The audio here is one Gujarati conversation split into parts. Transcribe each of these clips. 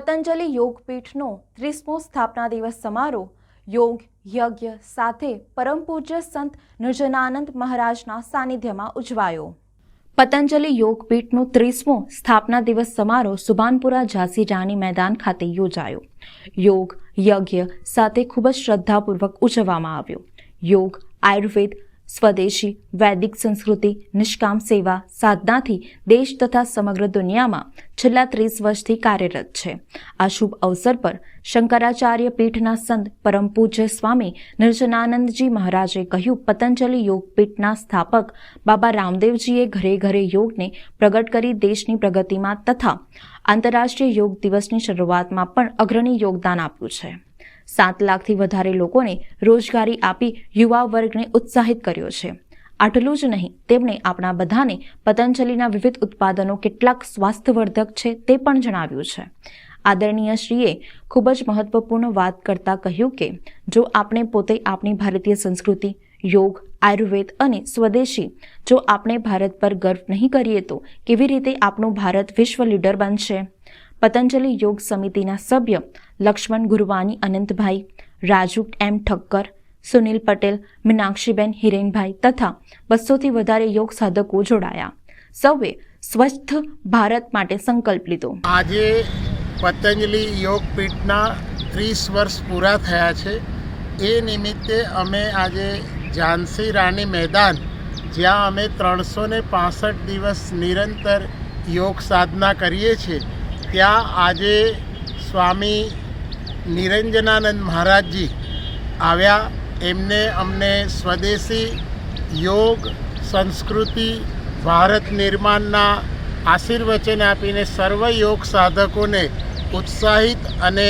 પતંજલિ યોગપીઠનો ત્રીસમો સ્થાપના દિવસ સમારોહ યોગ, યજ્ઞ સાથે પરમ પૂજ્ય સંત નિર્જનાનંદ મહારાજના સાનિધ્યમાં ઉજવાયો. પતંજલિ યોગપીઠનો ત્રીસમો સ્થાપના દિવસ સમારોહ સુભાનપુરા ઝાંસી રાની મેદાન ખાતે યોજાયો. યોગ, યજ્ઞ સાથે ખૂબ જ શ્રદ્ધાપૂર્વક ઉજવવામાં આવ્યો. યોગ, આયુર્વેદ સ્વદેશી, વૈદિક સંસ્કૃતિ, નિષ્કામ સેવા, સાધનાથી દેશ તથા સમગ્ર દુનિયામાં છેલ્લા ત્રીસ વર્ષથી કાર્યરત છે. આ શુભ અવસર પર શંકરાચાર્ય પીઠના સંત પરમ પૂજ્ય સ્વામી નિર્જનાનંદજી મહારાજે કહ્યું, પતંજલિ યોગપીઠના સ્થાપક બાબા રામદેવજીએ ઘરે ઘરે યોગને પ્રગટ કરી દેશની પ્રગતિમાં તથા આંતરરાષ્ટ્રીય યોગ દિવસની શરૂઆતમાં પણ અગ્રણી યોગદાન આપ્યું છે. સાત લાખથી વધારે લોકોને રોજગારી આપી યુવા વર્ગને ઉત્સાહિત કર્યો છે. આટલું જ નહીં, તેમણે આપણા બધાને પતંજલિના વિવિધ ઉત્પાદનો કેટલાક સ્વાસ્થ્યવર્ધક છે તે પણ જણાવ્યું છે. આદરણીય શ્રીએ ખૂબ જ મહત્વપૂર્ણ વાત કરતાં કહ્યું કે, જો આપણે પોતે આપણી ભારતીય સંસ્કૃતિ, યોગ, આયુર્વેદ અને સ્વદેશી, જો આપણે ભારત પર ગર્વ નહીં કરીએ તો કેવી રીતે આપણું ભારત વિશ્વ લીડર બનશે? પતંજલિ યોગ સમિતિના સભ્ય લક્ષ્મણ ગુરવાની અનંતભાઈ, રાજુ એમ ઠક્કર, સુનિલ પટેલ, મીનાક્ષીબેન હિરેનભાઈ તથા બસોથી વધારે યોગ સાધકો જોડાયા. સૌએ સ્વસ્થ ભારત માટે સંકલ્પ લીધો. આજે પતંજલિ યોગપીઠના ત્રીસ વર્ષ પૂરા થયા છે. એ નિમિત્તે અમે આજે ઝાંસી રાણી મેદાન, જ્યાં અમે ત્રણસો ને દિવસ નિરંતર યોગ સાધના કરીએ છીએ ત્યાં આજે સ્વામી નિરંજનાનંદ મહારાજજી આવ્યા. એમને અમને સ્વદેશી યોગ, સંસ્કૃતિ, ભારત નિર્માણના આશીર્વચન આપીને સર્વ યોગ સાધકોને ઉત્સાહિત અને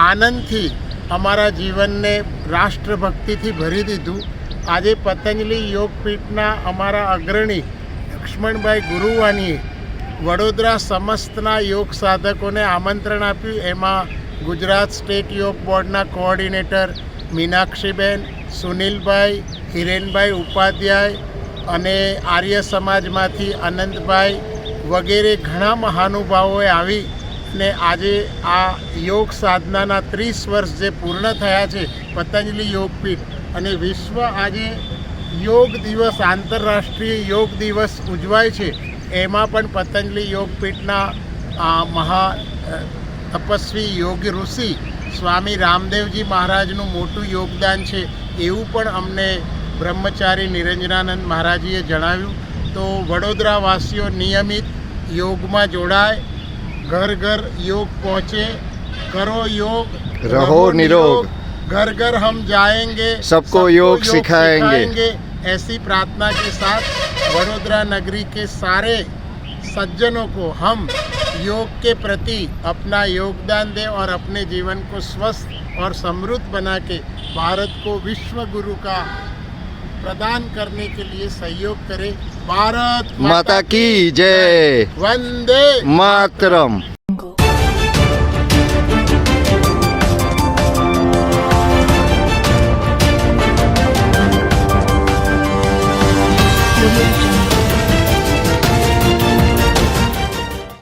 આનંદથી અમારા જીવનને રાષ્ટ્રભક્તિથી ભરી દીધું. આજે પતંજલિ યોગપીઠના અમારા અગ્રણી લક્ષ્મણભાઈ ગુરુવાનીએ વડોદરા સમસ્તના યોગ સાધકોને આમંત્રણ આપ્યું. એમાં ગુજરાત સ્ટેટ યોગ બોર્ડના કોઓર્ડિનેટર મીનાક્ષીબેન, સુનિલભાઈ, હિરેનભાઈ ઉપાધ્યાય અને આર્ય સમાજમાંથી આનંદભાઈ વગેરે ઘણા મહાનુભાવોએ આવી ને આજે આ યોગ સાધનાના ત્રીસ વર્ષ જે પૂર્ણ થયા છે, પતંજલિ યોગપીઠ અને વિશ્વ આજે યોગ દિવસ, આંતરરાષ્ટ્રીય યોગ દિવસ ઉજવાય છે. એમાં પણ પતંજલિ યોગપીઠના મહા તપસ્વી યોગી ઋષિ સ્વામી રામદેવજી મહારાજનું મોટું યોગદાન છે એવું પણ અમને બ્રહ્મચારી નિરંજનાનંદ મહારાજીએ જણાવ્યું. તો વડોદરાવાસીઓ નિયમિત યોગમાં જોડાય ઘર ઘર યોગ પહોંચે કરો યોગ રહો નિરોગ. ઘર ઘર હમ જાયેંગે સબકો યોગ સિખાયેંગે એસી પ્રાર્થના કે સાથ. वडोदरा नगरी के सारे सज्जनों को हम योग के प्रति अपना योगदान दें और अपने जीवन को स्वस्थ और समृद्ध बना के भारत को विश्व गुरु का प्रदान करने के लिए सहयोग करें। भारत माता की जय। वंदे मातरम।